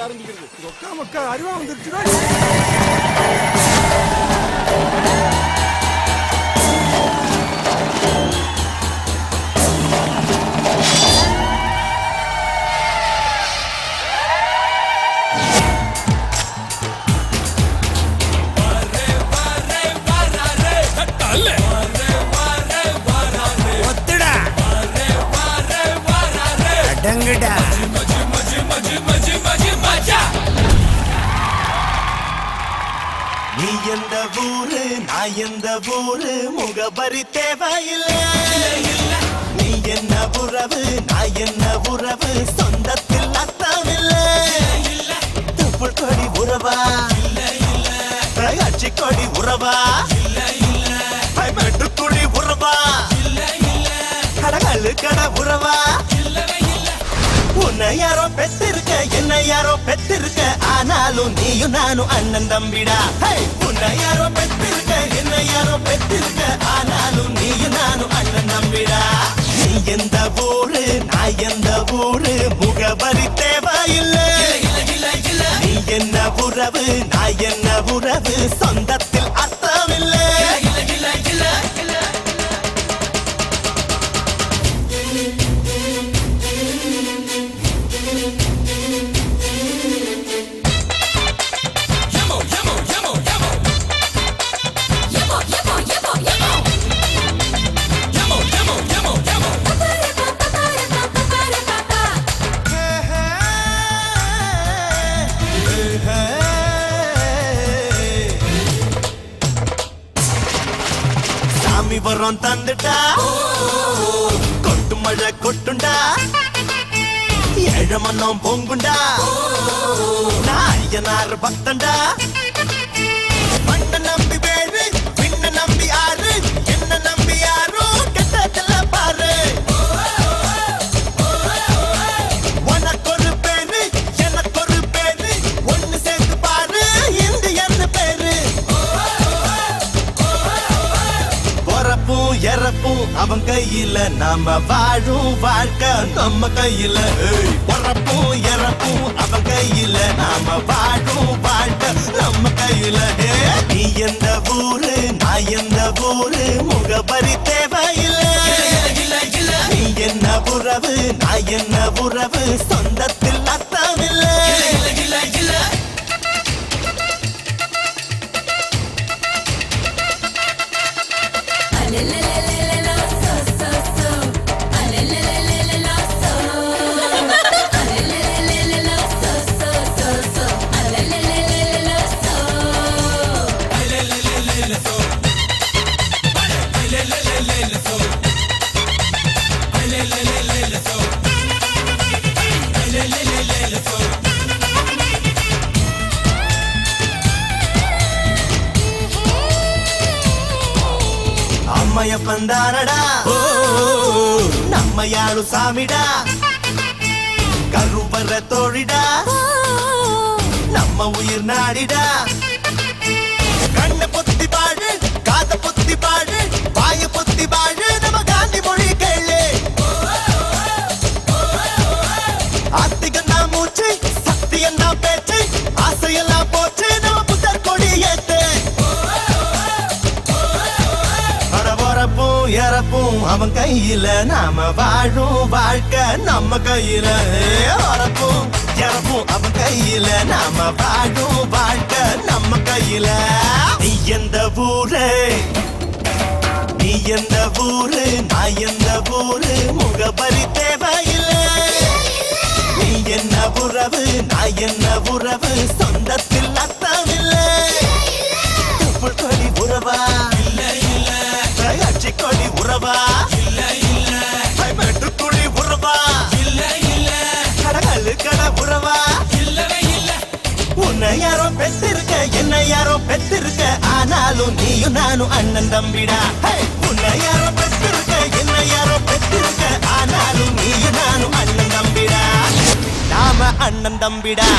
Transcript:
ஆரம்பிக்கிறது ஒக்கா மக்கா அறிவா வந்துருச்சுடா நீ எந்த ஊரு நான் எந்த ஊரு? முகபரி தேவையில்லை. நீ என்ன உறவு நான் என்ன உறவு? சொந்தத்தில் அத்தமில்லை துப்புள் கொடி உறவா? அச்சி கொடி உறவா? மெட்டுக்குடி உறவா? கடகல்லு கட உறவா? உன்னை யாரோ பெத்திருக்க என்ன யாரோ பெத்திருக்க? ஆனாலும் நீயும் நானும் அண்ணன் தம்பிடா! உன்னை யாரோ பெத்திருக்க என்ன யாரோ பெத்திருக்க ஆனாலும் நீயும் நானும் அண்ணன் தம்பிடா. நீ எந்த ஊரு நான் எந்த ஊரு முகவரி தேவையில்லை. நீ என்ன உறவு நான் என்ன உறவு சொந்தத்தில் சாமி வரம் தந்துட்டா? கொட்டு மழை கொட்டுண்டா ஏழமன்னம் பொங்குண்டா? நாயனார் பக்தண்டா? கையில நாம வாழும் வாழ்க்கை நம்ம கையில. ஏய். பொறப்பும் இறப்பும் அவன் கையில நாம வாழும் வாழ்க்கை நம்ம கையில. நீ எந்த ஊரு நான் எந்த ஊரு முகபரி தேவையில்லை. நீ என்ன உறவு நான் என்ன உறவு சொந்த பந்தாரடா நம்ம யாழு சாமிடா. கருவற தோழிடா. நம்ம உயிர் நாடிடா. கண்ண பொத்தி பாடு காத பொத்தி பாடு வாய பொத்தி பாடு. பொறப்பும் அவன் கையில நாம வாழும் வாழ்க்கை நம்ம கையில. வரப்பும் இறப்பும். அவன் கையில நாம வாழும் வாழ்க்கை நம்ம கையில. நீ எந்த ஊரு? நீ எந்த ஊரு? நான் எந்த ஊரு? முகபரி தேவையில்லை. நீ என்ன உறவு? நான் என்ன உறவு? யாரோ பெத்திருக்க ஆனாலும் நீயும் நானும் அண்ணன் தம்பிடா. உன்னை யாரோ பெத்திருக்க என்ன யாரோ பெத்திருக்க ஆனாலும் நீயும் நானும் அண்ணன் தம்பிடா. நாம அண்ணன் தம்பிடா.